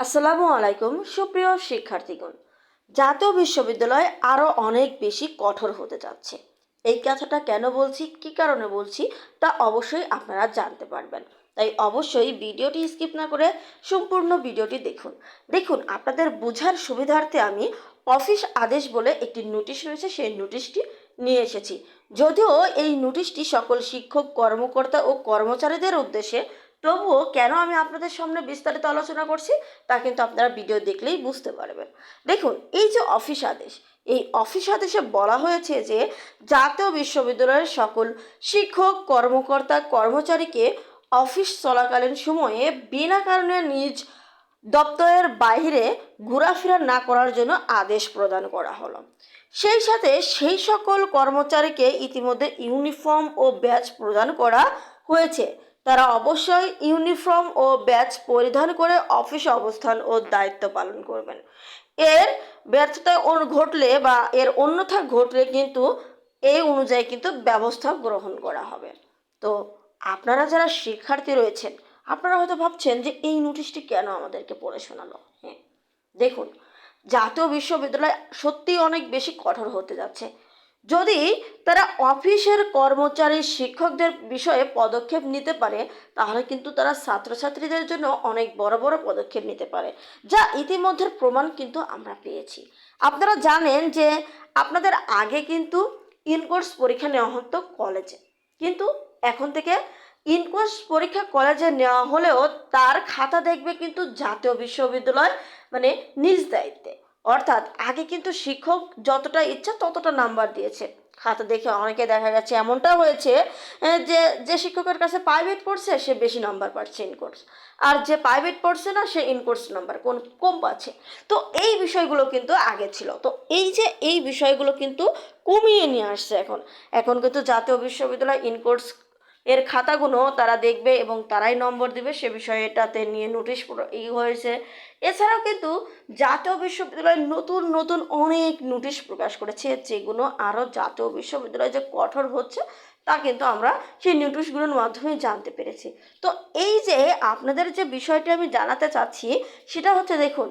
আসসালামু আলাইকুম, সুপ্রিয় শিক্ষার্থীগণ। জাতীয় বিশ্ববিদ্যালয় আরও অনেক বেশি কঠোর হতে যাচ্ছে। এই কথাটা কেন বলছি, কী কারণে বলছি, তা অবশ্যই আপনারা জানতে পারবেন। তাই অবশ্যই ভিডিওটি স্কিপ না করে সম্পূর্ণ ভিডিওটি দেখুন। দেখুন, আপনাদের বোঝার সুবিধার্থে আমি অফিস আদেশ বলে একটি নোটিশ রয়েছে, সেই নোটিশটি নিয়ে এসেছি। যদিও এই নোটিশটি সকল শিক্ষক, কর্মকর্তা ও কর্মচারীদের উদ্দেশ্যে তবুও কেন আমি আপনাদের সামনে বিস্তারিত আলোচনা করছি, তা কিন্তু আপনারা ভিডিও দেখলেই বুঝতে পারবেন। দেখুন, এই যে অফিস আদেশ, এই অফিস আদেশে বলা হয়েছে যে জাতীয় বিশ্ববিদ্যালয়ের সকল শিক্ষক, কর্মকর্তা, কর্মচারীকে অফিস চলাকালীন সময়ে বিনা কারণে নিজ দপ্তরের বাইরে ঘোরাফেরা না করার জন্য আদেশ প্রদান করা হলো। সেই সাথে সেই সকল কর্মচারীকে ইতিমধ্যে ইউনিফর্ম ও ব্যাচ প্রদান করা হয়েছে। তারা অবশ্যই ইউনিফর্ম ও ব্যাচ পরিধান করে অফিসে অবস্থান ও দায়িত্ব পালন করবেন। এর ব্যর্থতা ঘটলে বা এর অন্যথা ঘটলে কিন্তু এই অনুযায়ী কিন্তু ব্যবস্থা গ্রহণ করা হবে। তো আপনারা যারা শিক্ষার্থী রয়েছেন, আপনারা হয়তো ভাবছেন যে এই নোটিশটি কেন আমাদেরকে পড়ে শোনালো? হ্যাঁ দেখুন, জাতীয় বিশ্ববিদ্যালয় সত্যিই অনেক বেশি কঠোর হতে যাচ্ছে। যদি তারা অফিসের কর্মচারী শিক্ষকদের বিষয়ে পদক্ষেপ নিতে পারে, তাহলে কিন্তু তারা ছাত্রছাত্রীদের জন্য অনেক বড় বড় পদক্ষেপ নিতে পারে, যা ইতিমধ্যে প্রমাণ কিন্তু আমরা পেয়েছি। আপনারা জানেন যে আপনাদের আগে কিন্তু ইনকোর্স পরীক্ষা নেওয়া হতো কলেজে, কিন্তু এখন থেকে ইনকোর্স পরীক্ষা কলেজে নেওয়া হলেও তার খাতা দেখবে কিন্তু জাতীয় বিশ্ববিদ্যালয় মানে নিজ দায়িত্বে। অর্থাৎ আগে কিন্তু শিক্ষক যতটা ইচ্ছা ততটা নাম্বার দিয়েছে। খাতা দেখে অনেকে দেখা গেছে এমনটা হয়েছে যে যে শিক্ষকের কাছে প্রাইভেট পড়ছে সে বেশি নাম্বার পাচ্ছে ইনকোর্স আর যে প্রাইভেট পড়ছে না, সে ইনকোর্স নাম্বার কোন, কম পাচ্ছে। তো এই বিষয়গুলো কিন্তু আগে ছিল। তো এই যে, এই বিষয়গুলো কিন্তু কমিয়ে নিয়ে আসছে এখন। এখন কিন্তু জাতীয় বিশ্ববিদ্যালয় ইনকোর্স এর খাতাগুলো তারা দেখবে এবং তারাই নম্বর দিবে। সে বিষয়ে এটাতে নিয়ে নোটিশ ই হয়েছে। এছাড়াও কিন্তু জাতীয় বিশ্ববিদ্যালয় নতুন নতুন অনেক নোটিশ প্রকাশ করেছে, যেগুলো আরও জাতীয় বিশ্ববিদ্যালয় যে কঠোর হচ্ছে, তা কিন্তু আমরা সেই নোটিশগুলোর মাধ্যমে জানতে পেরেছি। তো এই যে আপনাদের যে বিষয়টি আমি জানাতে চাচ্ছি, সেটা হচ্ছে দেখুন,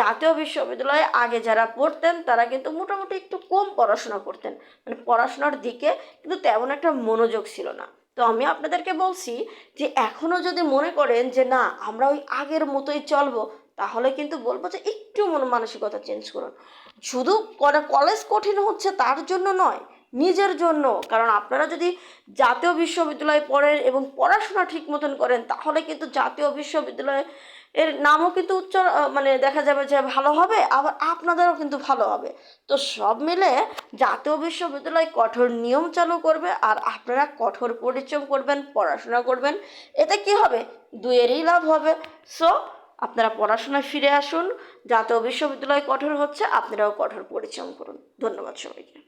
জাতীয় বিশ্ববিদ্যালয়ে আগে যারা পড়তেন, তারা কিন্তু মোটামুটি একটু কম পড়াশোনা করতেন। মানে পড়াশোনার দিকে কিন্তু তেমন একটা মনোযোগ ছিল না। তো আমি আপনাদেরকে বলছি যে এখনও যদি মনে করেন যে না, আমরা ওই আগের মতোই চলবো, তাহলে কিন্তু বলব যে একটু মন মানসিকতা চেঞ্জ করুন। শুধু কলেজ কঠিন হচ্ছে তার জন্য নয়, নিজের জন্য। কারণ আপনারা যদি জাতীয় বিশ্ববিদ্যালয়ে পড়েন এবং পড়াশোনা ঠিক মতন করেন, তাহলে কিন্তু জাতীয় বিশ্ববিদ্যালয়ে এর নামও কিন্তু উচ্চ মানে দেখা যাবে যে ভালো হবে, আবার আপনাদেরও কিন্তু ভালো হবে। তো সব মিলে জাতীয় বিশ্ববিদ্যালয় কঠোর নিয়ম চালু করবে, আর আপনারা কঠোর পরিশ্রম করবেন, পড়াশোনা করবেন, এতে কি হবে? দুয়েরই লাভ হবে। সো আপনারা পড়াশোনায় ফিরে আসুন, জাতীয় বিশ্ববিদ্যালয় কঠোর হচ্ছে, আপনারাও কঠোর পরিশ্রম করুন। ধন্যবাদ সবাইকে।